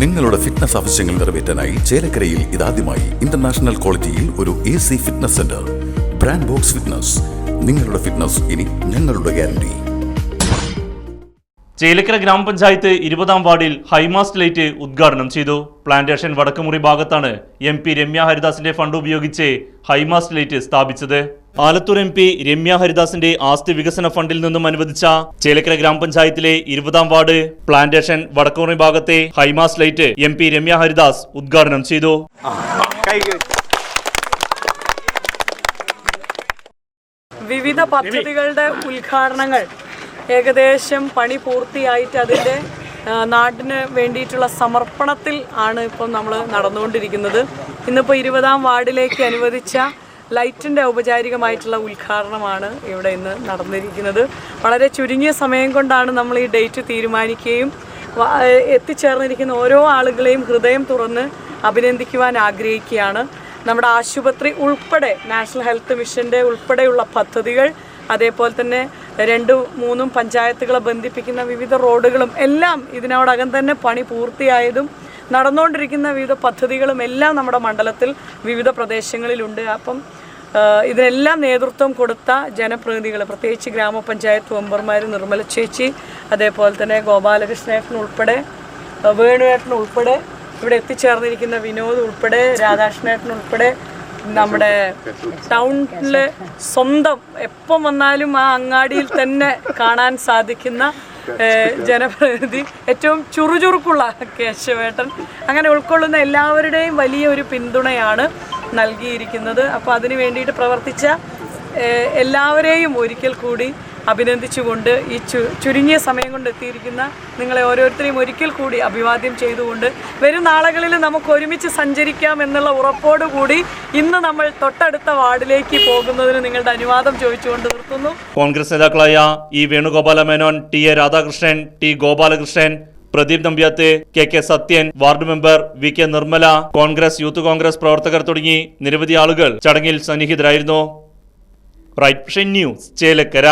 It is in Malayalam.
നിങ്ങളുടെ ഫിറ്റ്നസ് ആവശ്യങ്ങൾ നിറവേറ്റാനായി ചേലക്കരയിൽ ഇതാദ്യമായി ഇന്റർനാഷണൽ ക്വാളിറ്റിയിൽ ഒരു A C fitness centre brand box fitness നിങ്ങളുടെ ഫിറ്റ്നസ് ഇനി ഞങ്ങളുടെ ഗ്യാരണ്ടി ചേലക്കര ഗ്രാമപഞ്ചായത്ത് ഇരുപതാം വാർഡിൽ ഹൈമാസ്റ്റ് ലൈറ്റ് ഉദ്ഘാടനം ചെയ്തു. പ്ലാന്റേഷൻ വടക്കുമുറി ഭാഗത്താണ് എം പി രമ്യ ഹരിദാസിന്റെ ഫണ്ട് ഉപയോഗിച്ച് ഹൈമാസ്റ്റ് ലൈറ്റ് സ്ഥാപിച്ചത്. ആലത്തൂർ എം പി രമ്യ ഹരിദാസിന്റെ ആസ്തി വികസന ഫണ്ടിൽ നിന്നും അനുവദിച്ച ചേലക്കര ഗ്രാമപഞ്ചായത്തിലെ ഇരുപതാം വാർഡ് പ്ലാന്റേഷൻ വടക്കൂറി ഭാഗത്തെ high mast light M P Ramya Haridas ഉദ്ഘാടനം ചെയ്തു. വിവിധ പദ്ധതികളുടെ ഉദ്ഘാടനങ്ങൾ ഏകദേശം പണി പൂർത്തിയായിട്ട് അതിന്റെ നാടിന് വേണ്ടിയിട്ടുള്ള സമർപ്പണത്തിൽ ആണ് ഇപ്പം നമ്മൾ നടന്നുകൊണ്ടിരിക്കുന്നത്. ഇന്നിപ്പോൾ ഇരുപതാം വാർഡിലേക്ക് അനുവദിച്ച ലൈറ്റിന്റെ ഔപചാരികമായിട്ടുള്ള ഉദ്ഘാടനമാണ് ഇവിടെ ഇന്ന് നടന്നിരിക്കുന്നത്. വളരെ ചുരുങ്ങിയ സമയം കൊണ്ടാണ് നമ്മൾ ഈ ഡേറ്റ് തീരുമാനിക്കുകയും എത്തിച്ചേർന്നിരിക്കുന്ന ഓരോ ആളുകളെയും ഹൃദയം തുറന്ന് അഭിനന്ദിക്കുവാൻ ആഗ്രഹിക്കുകയാണ്. നമ്മുടെ ആശുപത്രി ഉൾപ്പെടെ നാഷണൽ ഹെൽത്ത് മിഷന്റെ ഉൾപ്പെടെയുള്ള പദ്ധതികൾ അതേപോലെ തന്നെ രണ്ടും മൂന്നും പഞ്ചായത്തുകളെ ബന്ധിപ്പിക്കുന്ന വിവിധ റോഡുകളും എല്ലാം ഇതിനോടകം തന്നെ പണി പൂർത്തിയായതും നടന്നുകൊണ്ടിരിക്കുന്ന വിവിധ പദ്ധതികളും എല്ലാം നമ്മുടെ മണ്ഡലത്തിൽ വിവിധ പ്രദേശങ്ങളിലുണ്ട്. അപ്പം ഇതിനെല്ലാം നേതൃത്വം കൊടുത്ത ജനപ്രതിനിധികൾ പ്രത്യേകിച്ച് ഗ്രാമപഞ്ചായത്ത് മെമ്പർമാർ നിർമ്മല ചേച്ചി അതേപോലെ തന്നെ ഗോപാലകൃഷ്ണേട്ടൻ ഉൾപ്പെടെ വേണുവേട്ടൻ ഉൾപ്പെടെ ഇവിടെ എത്തിച്ചേർന്നിരിക്കുന്ന വിനോദ് ഉൾപ്പെടെ രാധാകൃഷ്ണേട്ടൻ ഉൾപ്പെടെ നമ്മുടെ ടൗണിലെ സ്വന്തം എപ്പം വന്നാലും ആ അങ്ങാടിയിൽ തന്നെ കാണാൻ സാധിക്കുന്ന ജനപ്രതിനിധി ഏറ്റവും ചുറുചുറുക്കുള്ള കേശവേട്ടൻ. അങ്ങനെ ഉൾക്കൊള്ളുന്ന എല്ലാവരുടെയും വലിയൊരു പിന്തുണയാണ് നൽകിയിരിക്കുന്നത്. അപ്പോൾ അതിന് വേണ്ടിയിട്ട് പ്രവർത്തിച്ച എല്ലാവരെയും ഒരിക്കൽ കൂടി അഭിനന്ദിച്ചുകൊണ്ട് ഈ ചു ചുരുങ്ങിയ സമയം കൊണ്ട് എത്തിയിരിക്കുന്ന നിങ്ങളെ ഓരോരുത്തരെയും ഒരിക്കൽ കൂടി അഭിവാദ്യം ചെയ്തുകൊണ്ട് വരും നാളുകളിൽ നമുക്ക് ഒരുമിച്ച് സഞ്ചരിക്കാം എന്നുള്ള ഉറപ്പോടുകൂടി ഇന്ന് നമ്മൾ തൊട്ടടുത്ത വാർഡിലേക്ക് പോകുന്നതിന് നിങ്ങളുടെ അനുവാദം ചോദിച്ചുകൊണ്ട് നിർത്തുന്നു. കോൺഗ്രസ് നേതാക്കളായ E Venugopala Menon T A Radhakrishnan T Gopalakrishnan Pradeep Nambiyath K K Sathyan ward member V K Nirmala Congress youth Congress പ്രവർത്തകർ തുടങ്ങി നിരവധി ആളുകൾ ചടങ്ങിൽ സന്നിഹിതരായിരുന്നു. Right news Chelakkara.